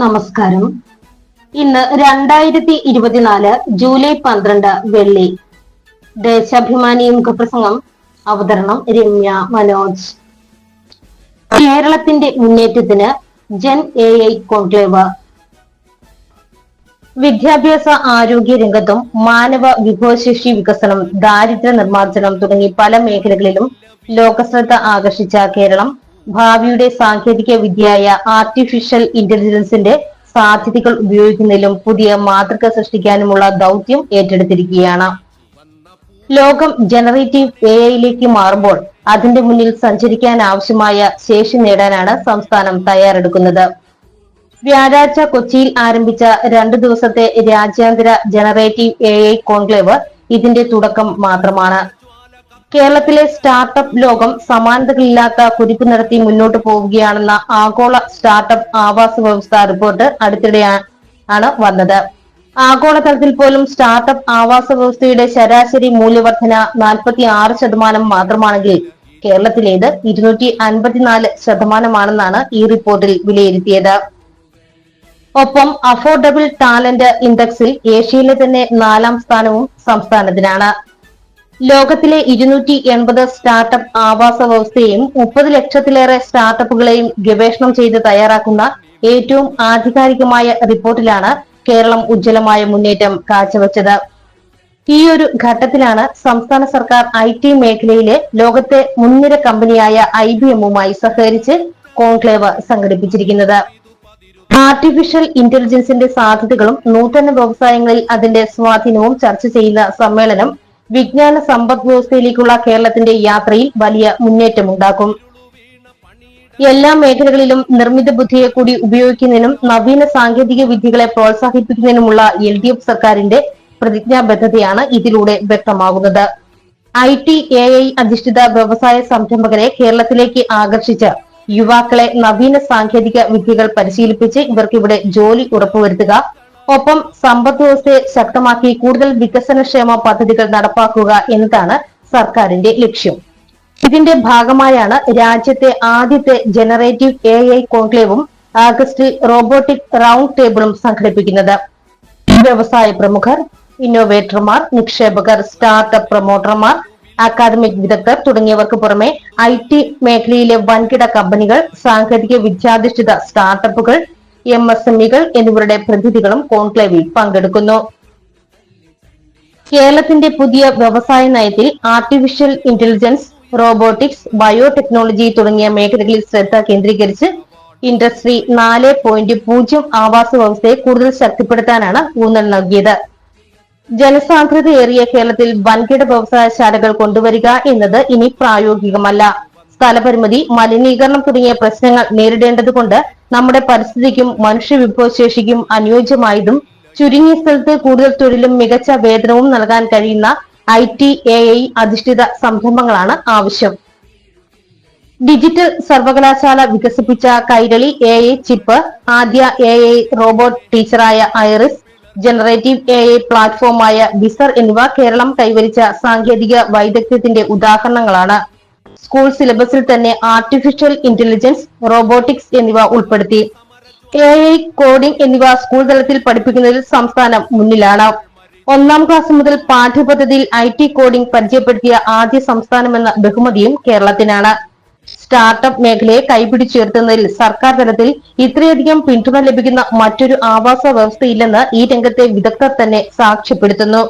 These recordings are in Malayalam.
നമസ്കാരം. ഇന്ന് രണ്ടായിരത്തി ഇരുപത്തിനാല് ജൂലൈ പന്ത്രണ്ട് വെള്ളി. ദേശാഭിമാനി മുഖപ്രസംഗം അവതരണം രമ്യ മനോജ്. കേരളത്തിന്റെ മുന്നേറ്റത്തിന് ജൻ എ ഐ കോൺക്ലേവ്. വിദ്യാഭ്യാസ ആരോഗ്യ രംഗത്തും മാനവ വിഭവശേഷി വികസനം ദാരിദ്ര്യ നിർമ്മാർജനം തുടങ്ങി പല മേഖലകളിലും ലോകശ്രദ്ധ ആകർഷിച്ച കേരളം ഭാവിയുടെ സാങ്കേതിക വിദ്യയായ ആർട്ടിഫിഷ്യൽ ഇന്റലിജൻസിന്റെ സാധ്യതകൾ ഉപയോഗിക്കുന്നതിലും പുതിയ മാതൃക സൃഷ്ടിക്കാനുമുള്ള ദൗത്യം ഏറ്റെടുത്തിരിക്കുകയാണ്. ലോകം ജനറേറ്റീവ് എ ഐയിലേക്ക് മാറുമ്പോൾ അതിന്റെ മുന്നിൽ സഞ്ചരിക്കാൻ ആവശ്യമായ ശേഷി നേടാനാണ് സംസ്ഥാനം തയ്യാറെടുക്കുന്നത്. വ്യാഴാഴ്ച കൊച്ചിയിൽ ആരംഭിച്ച രണ്ടു ദിവസത്തെ രാജ്യാന്തര ജനറേറ്റീവ് എ ഐ കോൺക്ലേവ് ഇതിന്റെ തുടക്കം മാത്രമാണ്. കേരളത്തിലെ സ്റ്റാർട്ടപ്പ് ലോകം സമാനതകളില്ലാത്ത കുതിപ്പ് നടത്തി മുന്നോട്ട് പോവുകയാണെന്ന ആഗോള സ്റ്റാർട്ടപ്പ് ആവാസ വ്യവസ്ഥ റിപ്പോർട്ട് അടുത്തിടെയാണ് വന്നത്. ആഗോളതലത്തിൽ പോലും സ്റ്റാർട്ടപ്പ് ആവാസ വ്യവസ്ഥയുടെ ശരാശരി മൂല്യവർധന നാൽപ്പത്തി ആറ് ശതമാനം മാത്രമാണെങ്കിൽ കേരളത്തിലേത് ഇരുന്നൂറ്റി അൻപത്തിനാല് ശതമാനമാണെന്നാണ് ഈ റിപ്പോർട്ടിൽ വിലയിരുത്തിയത്. ഒപ്പം അഫോർഡബിൾ ടാലന്റ് ഇൻഡെക്സിൽ ഏഷ്യയിലെ തന്നെ നാലാം സ്ഥാനവും സംസ്ഥാനത്തിനാണ്. ലോകത്തിലെ ഇരുന്നൂറ്റി എൺപത് സ്റ്റാർട്ടപ്പ് ആവാസ വ്യവസ്ഥയെയും മുപ്പത് ലക്ഷത്തിലേറെ സ്റ്റാർട്ടപ്പുകളെയും ഗവേഷണം ചെയ്ത് തയ്യാറാക്കുന്ന ഏറ്റവും ആധികാരികമായ റിപ്പോർട്ടിലാണ് കേരളം ഉജ്ജ്വലമായ മുന്നേറ്റം കാഴ്ചവെച്ചത്. ഈ ഒരു ഘട്ടത്തിലാണ് സംസ്ഥാന സർക്കാർ ഐ ടി മേഖലയിലെ ലോകത്തെ മുൻനിര കമ്പനിയായ ഐ ബി എമ്മുമായി സഹകരിച്ച് കോൺക്ലേവ് സംഘടിപ്പിച്ചിരിക്കുന്നത്. ആർട്ടിഫിഷ്യൽ ഇന്റലിജൻസിന്റെ സാധ്യതകളും നൂതന വ്യവസായങ്ങളിൽ അതിന്റെ സ്വാധീനവും ചർച്ച ചെയ്യുന്ന സമ്മേളനം വിജ്ഞാന സമ്പദ് വ്യവസ്ഥയിലേക്കുള്ള കേരളത്തിന്റെ യാത്രയിൽ വലിയ മുന്നേറ്റമുണ്ടാക്കും. എല്ലാ മേഖലകളിലും നിർമ്മിത ബുദ്ധിയെ കൂടി ഉപയോഗിക്കുന്നതിനും നവീന സാങ്കേതിക വിദ്യകളെ പ്രോത്സാഹിപ്പിക്കുന്നതിനുമുള്ള എൽ ഡി എഫ് സർക്കാരിന്റെ പ്രതിജ്ഞാബദ്ധതയാണ് ഇതിലൂടെ വ്യക്തമാകുന്നത്. ഐ ടി എ ഐ അധിഷ്ഠിത വ്യവസായ സംരംഭകരെ കേരളത്തിലേക്ക് ആകർഷിച്ച് യുവാക്കളെ നവീന സാങ്കേതിക വിദ്യകൾ പരിശീലിപ്പിച്ച് ഇവർക്കിവിടെ ജോലി ഉറപ്പുവരുത്തുക ഒപ്പം സമ്പദ് വ്യവസ്ഥയെ ശക്തമാക്കി കൂടുതൽ വികസനക്ഷേമ പദ്ധതികൾ നടപ്പാക്കുക എന്നതാണ് സർക്കാരിന്റെ ലക്ഷ്യം. ഇതിന്റെ ഭാഗമായാണ് രാജ്യത്തെ ആദ്യത്തെ ജനറേറ്റീവ് എ ഐ കോൺക്ലേവും ആഗസ്റ്റിൽ റോബോട്ടിക് റൗണ്ട് ടേബിളും സംഘടിപ്പിക്കുന്നത്. വ്യവസായ പ്രമുഖർ ഇന്നോവേറ്റർമാർ നിക്ഷേപകർ സ്റ്റാർട്ടപ്പ് പ്രൊമോട്ടർമാർ അക്കാദമിക് വിദഗ്ധർ തുടങ്ങിയവർക്ക് പുറമെ ഐ ടി മേഖലയിലെ വൻകിട കമ്പനികൾ സാങ്കേതിക വിദ്യാധിഷ്ഠിത സ്റ്റാർട്ടപ്പുകൾ എം എസ് എം ഇകൾ എന്നിവരുടെ പ്രതിനിധികളും കോൺക്ലേവിൽ പങ്കെടുക്കുന്നു. കേരളത്തിന്റെ പുതിയ വ്യവസായ നയത്തിൽ ആർട്ടിഫിഷ്യൽ ഇന്റലിജൻസ് റോബോട്ടിക്സ് ബയോടെക്നോളജി തുടങ്ങിയ മേഖലകളിൽ ശ്രദ്ധ കേന്ദ്രീകരിച്ച് ഇൻഡസ്ട്രി നാല് പോയിന്റ് പൂജ്യം ആവാസ വ്യവസ്ഥയെ കൂടുതൽ ശക്തിപ്പെടുത്താനാണ് ഊന്നൽ നൽകിയത്. ജനസാന്ദ്രതയേറിയ കേരളത്തിൽ വൻകിട വ്യവസായശാലകൾ കൊണ്ടുവരിക എന്നത് ഇനി പ്രായോഗികമല്ല. സ്ഥലപരിമിതി മലിനീകരണം തുടങ്ങിയ പ്രശ്നങ്ങൾ നേരിടേണ്ടതുകൊണ്ട് നമ്മുടെ പരിസ്ഥിതിക്കും മനുഷ്യ വിഭവശേഷിക്കും അനുയോജ്യമായതും ചുരുങ്ങിയ സ്ഥലത്ത് കൂടുതൽ തൊഴിലും മികച്ച വേതനവും നൽകാൻ കഴിയുന്ന ഐ ടി എ ഐ അധിഷ്ഠിത സംരംഭങ്ങളാണ് ആവശ്യം. ഡിജിറ്റൽ സർവകലാശാല വികസിപ്പിച്ച കൈരളി എ ഐ ചിപ്പ് ആദ്യ എ ഐ റോബോട്ട് ടീച്ചറായ ഐറിസ് ജനറേറ്റീവ് എ ഐ പ്ലാറ്റ്ഫോമായ ബിസർ എന്നിവ കേരളം കൈവരിച്ച സാങ്കേതിക വൈദഗ്ധ്യത്തിന്റെ ഉദാഹരണങ്ങളാണ്. സ്കൂൾ സിലബസിൽ തന്നെ ആർട്ടിഫിഷ്യൽ ഇന്റലിജൻസ് റോബോട്ടിക്സ് എന്നിവ ഉൾപ്പെടുത്തി. എ ഐ കോഡിംഗ് എന്നിവ സ്കൂൾ തലത്തിൽ പഠിപ്പിക്കുന്നതിൽ സംസ്ഥാനം മുന്നിലാണ്. ഒന്നാം ക്ലാസ് മുതൽ പാഠ്യപദ്ധതിയിൽ ഐ ടി കോഡിംഗ് പരിചയപ്പെടുത്തിയ ആദ്യ സംസ്ഥാനമെന്ന ബഹുമതിയും കേരളത്തിനാണ്. സ്റ്റാർട്ടപ്പ് മേഖലയെ കൈപിടിച്ചുയർത്തുന്നതിൽ സർക്കാർ തലത്തിൽ ഇത്രയധികം പിന്തുണ ലഭിക്കുന്ന മറ്റൊരു ആവാസ വ്യവസ്ഥയില്ലെന്ന് ഈ രംഗത്തെ വിദഗ്ധർ തന്നെ സാക്ഷ്യപ്പെടുത്തുന്നു.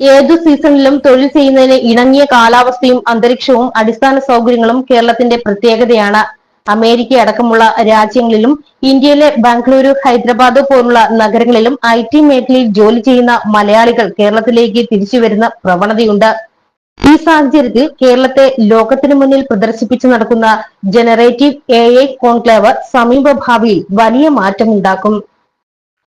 ഏതു സീസണിലും തൊഴിൽ ചെയ്യുന്നതിന് ഇണങ്ങിയ കാലാവസ്ഥയും അന്തരീക്ഷവും അടിസ്ഥാന സൗകര്യങ്ങളും കേരളത്തിന്റെ പ്രത്യേകതയാണ്. അമേരിക്ക അടക്കമുള്ള രാജ്യങ്ങളിലും ഇന്ത്യയിലെ ബാംഗ്ലൂരു ഹൈദരാബാദ് പോലുള്ള നഗരങ്ങളിലും ഐ ടി മേഖലയിൽ ജോലി ചെയ്യുന്ന മലയാളികൾ കേരളത്തിലേക്ക് തിരിച്ചു വരുന്ന പ്രവണതയുണ്ട്. ഈ സാഹചര്യത്തിൽ കേരളത്തെ ലോകത്തിനു മുന്നിൽ പ്രദർശിപ്പിച്ചു നടക്കുന്ന ജനറേറ്റീവ് എ ഐ കോൺക്ലേവ് സമീപ ഭാവിയിൽ വലിയ മാറ്റമുണ്ടാക്കും.